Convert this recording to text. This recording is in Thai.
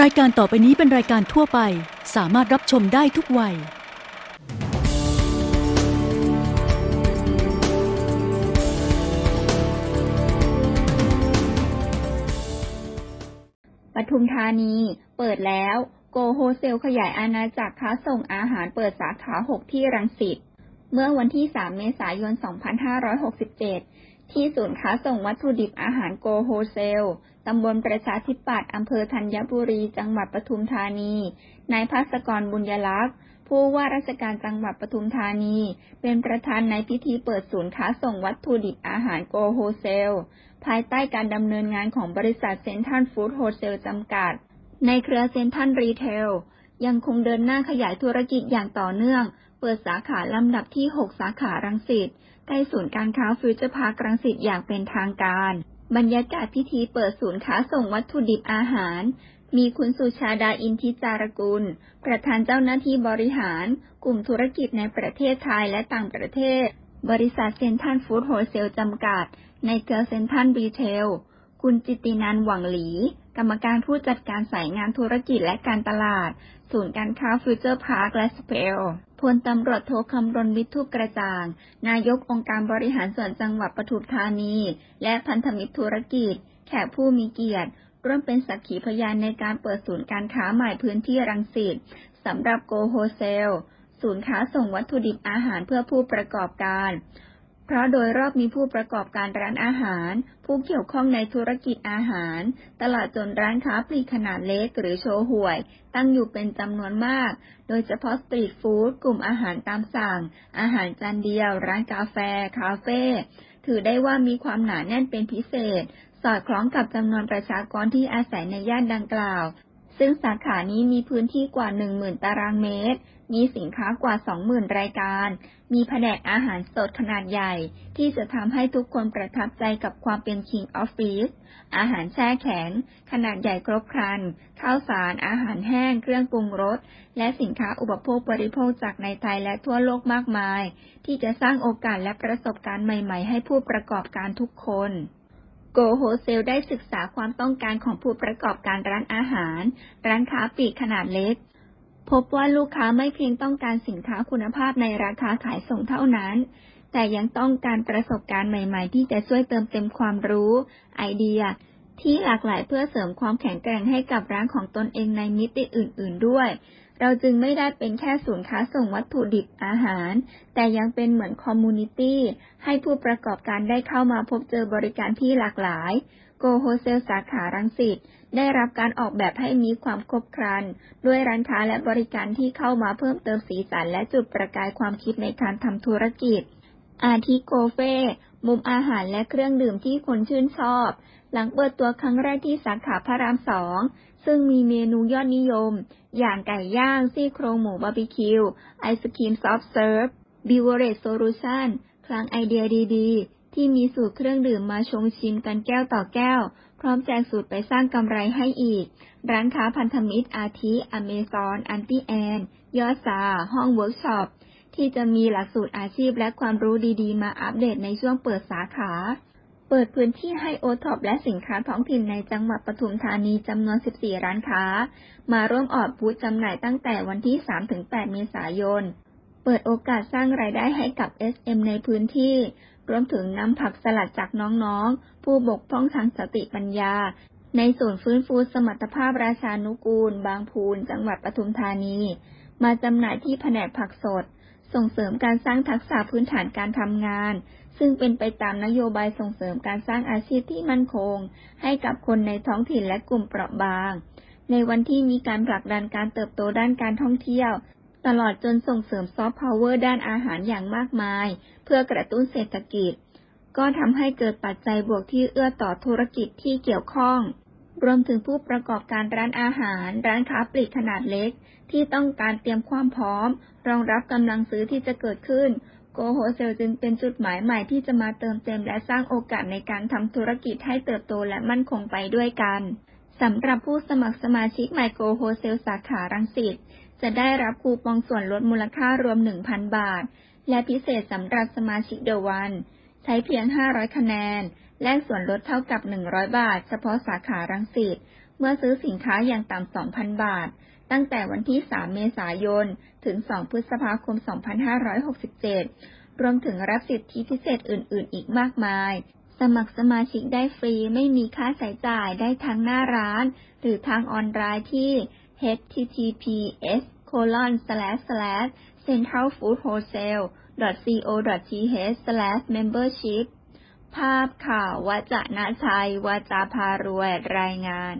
รายการต่อไปนี้เป็นรายการทั่วไป สามารถรับชมได้ทุกวัย ปทุมธานี เปิดแล้วโกโฮเซลขยายอาณาจักรค้าส่งอาหารเปิดสาขา 6 ที่รังสิต เมื่อวันที่ 3 เมษายน 2567 ที่ศูนย์ค้าส่งวัตถุดิบอาหารโกโฮเซล ตำบลประชาธิปัตย์อำเภอธัญบุรี จังหวัดปทุมธานี นายภัสกรบุญยลักษณ์ ผู้ว่าราชการจังหวัดปทุมธานี เป็นประธานในพิธีเปิดศูนย์ค้าส่งวัตถุดิบอาหารโกโฮเซล ภายใต้การดำเนินงานของบริษัทเซนทันฟู้ดโฮเซลจำกัด ในเครือเซนทันรีเทลยังคงเดินหน้าขยายธุรกิจอย่างต่อเนื่อง เปิดสาขาลำดับที่ 6 สาขารังสิตใกล้ศูนย์การค้าฟิวเจอร์พาร์ครังสิตอย่างเป็นทางการ บรรยากาศพิธีเปิดศูนย์ค้าส่งวัตถุดิบอาหาร มีคุณสุชาดาอินทิจารกุล ประธานเจ้าหน้าที่บริหาร กลุ่มธุรกิจในประเทศไทยและต่างประเทศ บริษัทเซนทันฟู้ดโฮเซลจำกัด ในเครือเซนทันรีเทล คุณจิตินันหวังหลี กรรมการผู้จัดการสายงานธุรกิจและการตลาด ศูนย์การค้าฟิวเจอร์พาร์คและสเปล พลตำรวจโทคำรณวิทุกกระจ่าง นายกองค์การบริหารส่วนจังหวัดปทุมธานี และพันธมิตรธุรกิจ แขกผู้มีเกียรติ ร่วมเป็นสักขีพยานในการเปิดศูนย์การค้าใหม่พื้นที่รังสิตสำหรับโกโฮเซล ศูนย์ค้าส่งวัตถุดิบอาหารเพื่อผู้ประกอบการ เพราะโดยรอบมีผู้ประกอบการร้านอาหาร ผู้เกี่ยวข้องในธุรกิจอาหาร ตลาดจนร้านค้าปลีกขนาดเล็กหรือโชว์หวย ตั้งอยู่เป็นจำนวนมาก โดยเฉพาะสตรีทฟู้ดกลุ่มอาหารตามสั่ง อาหารจานเดียว ร้านกาแฟ คาเฟ่ถือได้ว่ามีความหนาแน่นเป็นพิเศษ สอดคล้องกับจำนวนประชากรที่อาศัยในย่านดังกล่าว ซึ่งสาขานี้มีพื้นที่กว่า 10,000 ตารางเมตร มีสินค้ากว่า 20,000 รายการ มีแผนกอาหารสดขนาดใหญ่ ที่จะทำให้ทุกคนประทับใจกับความเป็น King of Feast อาหารแช่แข็ง ขนาดใหญ่ครบครัน ข้าวสาร อาหารแห้ง เครื่องปรุงรส และสินค้าอุปโภคบริโภคจากในไทยและทั่วโลกมากมาย ที่จะสร้างโอกาสและประสบการณ์ใหม่ ๆ ให้ผู้ประกอบการทุกคน โกโฮเซลได้ศึกษาความต้องการของผู้ประกอบการร้านอาหาร ร้านค้าปลีกขนาดเล็ก พบว่าลูกค้าไม่เพียงต้องการสินค้าคุณภาพในราคาขายส่งเท่านั้น แต่ยังต้องการประสบการณ์ใหม่ๆ ที่จะช่วยเติมเต็มความรู้ ไอเดีย ที่หลากหลายเพื่อเสริมความแข็งแกร่งให้กับร้านของตนเองในมิติอื่น ๆ ด้วย เราจึงไม่ได้เป็นแค่ศูนย์ค้าส่งวัตถุดิบอาหาร แต่ยังเป็นเหมือนคอมมูนิตี้ให้ผู้ประกอบการได้เข้ามาพบเจอบริการที่หลากหลายโกโฮเซลสาขารังสิตได้รับการออกแบบให้มีความครบครัน ด้วยร้านค้าและบริการที่เข้ามาเพิ่มเติมสีสันและจุดประกายความคิดในการทำธุรกิจ อาทิโกเฟ มุมอาหารและเครื่องดื่มที่คนชื่นชอบ หลังเปิดตัวครั้งแรกที่สาขาพระรามสอง ซึ่งมีเมนูยอดนิยม อย่างไก่ย่าง ซี่โครงหมูบาร์บีคิว ไอศครีมซอฟต์เซิร์ฟบิวเวอรจโซลูชันคลังไอเดียดีๆ ที่มีสูตรเครื่องดื่มมาชงชิมกันแก้วต่อแก้ว พร้อมแจกสูตรไปสร้างกำไรให้อีก ร้านค้าพันธมิตรอาทิอเมซอน อันติแอน ยอดซา ห้องเวิร์กช็อป ที่จะมีหลักสูตรอาชีพและความรู้ดีๆ มาอัปเดตในช่วงเปิดสาขา เปิดพื้นที่ให้โอท็อปและสินค้าท้องถิ่นในจังหวัดปทุมธานีจำนวน 14 ร้านค้า มาร่วมออดบูธจำหน่ายตั้งแต่วันที่ 3-8 เมษายน เปิดโอกาสสร้างรายได้ให้กับ SM ในพื้นที่ รวมถึงนำผักสลัดจากน้องๆ ผู้บกพร่องทางสติปัญญา ในศูนย์ฟื้นฟูสมรรถภาพราชานุกูล บางพูน จังหวัดปทุมธานี มาจำหน่ายที่แผนกผักสด ส่งเสริมการสร้างทักษะพื้นฐานการทำงาน ซึ่งเป็นไปตามนโยบายส่งเสริมการสร้างอาชีพที่มั่นคง ให้กับคนในท้องถิ่นและกลุ่มเปราะบาง ในวันที่มีการผลักดันการเติบโตด้านการท่องเที่ยว ตลอดจนส่งเสริมซอฟต์พาวเวอร์ด้านอาหารอย่างมากมาย เพื่อกระตุ้นเศรษฐกิจ ก็ทำให้เกิดปัจจัยบวกที่เอื้อต่อธุรกิจที่เกี่ยวข้อง รวมถึงผู้ประกอบการร้านอาหาร ร้านค้าปลีกขนาดเล็ก ที่ต้องการเตรียมความพร้อม รองรับกำลังซื้อที่จะเกิดขึ้น โกโฮเซลจึงเป็นจุดหมายใหม่ที่จะมาเติมเต็มและสร้างโอกาสในการทำธุรกิจให้เติบโตและมั่นคงไปด้วยกัน สำหรับผู้สมัครสมาชิกไมโกโฮเซลสาขารังสิตจะได้รับคูปองส่วนลดมูลค่ารวม 1,000 บาท และพิเศษสำหรับสมาชิกเดวัน ใช้เพียง 500 คะแนน แลกส่วนลดเท่ากับ 100 บาท เฉพาะสาขารังสิต เมื่อซื้อสินค้าอย่างต่ำ 2,000 บาท ตั้งแต่วันที่ 3 เมษายน ถึง 2 พฤษภาคม 2567 รวมถึงรับสิทธิพิเศษอื่น ๆ อีกมากมาย สมัครสมาชิกได้ฟรีไม่มีค่าใช้จ่ายได้ทั้งหน้าร้าน หรือทางออนไลน์ที่ https colon slash slash centralfoodwholesale co th slash membership ภาพข่าว วจนะชัย วจาพารวย รายงาน